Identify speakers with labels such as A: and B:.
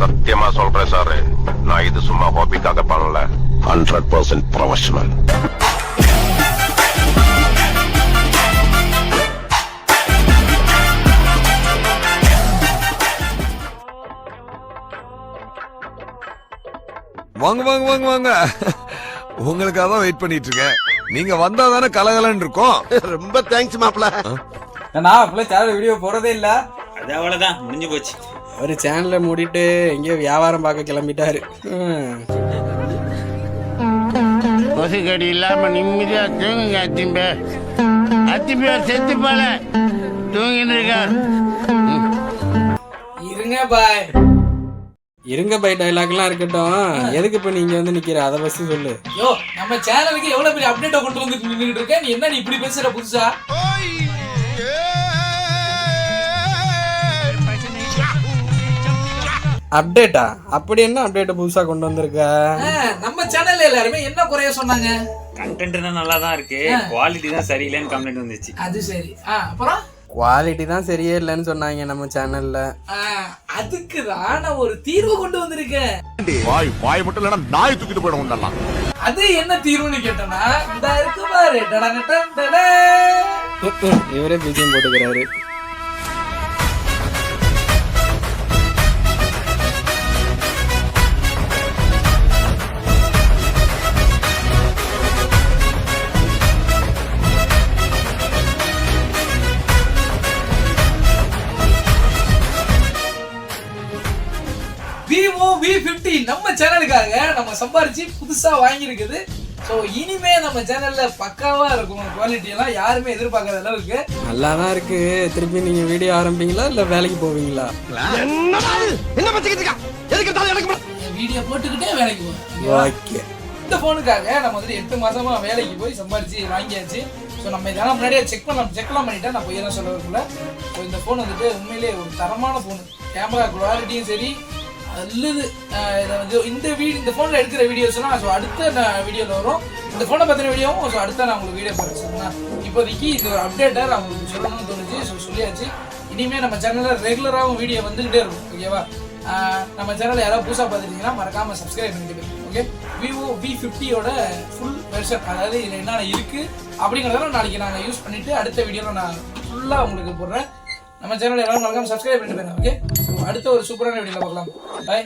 A: சத்தியமா சொல்றேன் சார். நான் இது சும்மா ஹாபிக்காக பண்ணல ஹண்ட்ரட் பர்சன்ட் ப்ரொஃபஷனல்
B: வாங்க வாங்க வாங்க வாங்க. உங்களுக்காக தான் வெயிட் பண்ணிட்டு இருக்கேன் நீங்க வந்தா தானே கலகலன்னு இருக்கும்.
C: ரொம்ப தேங்க்ஸ் மாப்ள.
D: நான் அப்பெல்லாம் சேனல் வீடியோ போறதே இல்ல.
E: அது அவ்வளவுதான் முடிஞ்சு போச்சு.
D: அவரு சேனலை மூடிட்டு எங்கேயோ வியாபாரம் பார்க்க கிளம்பிட்டாரு. ம்.
F: கொசுக்கடி இல்லாம நிம்மதியா தூங்குங்க அத்திம்பே. அத்திம்பே செத்து போல. தூங்கிட்டு இருக்கார்.
G: இருங்க பாய்.
D: இருங்க பை டைலாக்லாம் இருக்கட்டும். எதுக்கு இப்ப நீங்க வந்து நிக்கிற? அதை ஃபர்ஸ்ட் சொல்லு.
G: யோ நம்ம சேனலுக்கு எவ்வளவு பெரிய அப்டேட்ட கொண்டு வந்து நின்னுட்டு இருக்க? நீ என்ன நீ இப்படி பேசுற புதுசா?
D: அப்டேட்டா அப்படி என்ன அப்டேட்டை புதுசா கொண்டு வந்திருக்க?
G: ஆ, நம்ம சேனல்ல எல்லாருமே என்ன குறைய சொன்னாங்க?
E: கண்டென்ட் நல்லா தான் இருக்கு. குவாலிட்டி தான் சரியில்லைன்னு கம்ப்ளைண்ட் வந்துச்சு.
G: அது சரி. அப்புறம்?
D: குவாலிட்டி தான் சரியே இல்லைன்னு சொன்னாங்க நம்ம சேனல்ல
G: அதுக்கு தான் ஒரு தீர்வு கொண்டு வந்திருக்கேன்.
A: வாய் வாய் மட்டும் இல்லைன்னா நாய் தூக்கிட்டு போயிடும் உண்டெல்லாம்
G: அது என்ன தீர்வுன்னு கேட்டனா இந்த இருக்கு பாரு.
D: இவரே பிஜிஎம் போட்டுக்கிறாரு.
G: விவோ வி பிப்டி நம்ம சேனலுக்காக நம்ம சம்பாரிச்சு புதுசா வாங்கியிருக்குது. ஸோ இனிமே நம்ம சேனல்ல பக்காவா இருக்கும் குவாலிட்டி எல்லாம் யாருமே எதிர்பார்க்காத அளவுக்கு.
D: நல்லா தான் இருக்கு. திருப்பி நீங்க வீடியோ ஆரம்பிங்களா இல்ல வேலைக்கு போவீங்களா?
C: என்ன
G: வீடியோ போட்டுக்கிட்டே வேலைக்கு போவேன்
D: ஓகே.
G: இந்த ஃபோனுக்காக நம்ம வந்துட்டு எட்டு மாசமா வேலைக்கு போய் சம்பாரிச்சு வாங்கியாச்சு. ஸோ நம்ம இதெல்லாம் முன்னாடியே செக் பண்ணலாம் செக்லாம் பண்ணிட்டேன் நான் பொய்யெல்லாம் சொல்ல வரல ஸோ இந்த ஃபோன் வந்துட்டு உண்மையிலேயே ஒரு தரமான ஃபோன் கேமரா குவாலிட்டியும் சரி அல்லது இதை வந்து இந்த வீடியோ இந்த ஃபோனில் எடுக்கிற வீடியோஸ்லாம் ஸோ அடுத்த வீடியோவில் வரும். இந்த ஃபோனை பற்றின வீடியோவும் ஸோ அடுத்த நான் உங்களுக்கு வீடியோ போடுறேன் இப்போதைக்கு இது ஒரு அப்டேட்டை நான் உங்களுக்கு சொல்லணும்னு தோணுச்சு ஸோ சொல்லியாச்சு. இனிமேல் நம்ம சேனலில் ரெகுலராகவும் வீடியோ வந்துக்கிட்டே இருக்கும் ஓகேவா நம்ம சேனல் யாராவது புதுசாக பார்த்துட்டீங்கன்னா மறக்காமல் சப்ஸ்கிரைப் பண்ணிக்கிட்டு ஓகே விவோ வி ஃபிஃப்டியோட ஃபுல் வெர்ஷன் அதாவது இதில் என்னென்ன இருக்குது அப்படிங்கிறதெல்லாம் நாளைக்கு நாங்கள் யூஸ் பண்ணிவிட்டு அடுத்த வீடியோவில் நான் ஃபுல்லாக உங்களுக்கு போடுறேன். நம்ம சேனல் எல்லாரும் மறக்காம சப்ஸ்கிரைப் பண்ணிட்டு போயிருங்க ஓகே அடுத்த ஒரு சூப்பரான வீடியோவில் பார்க்கலாம். பாய்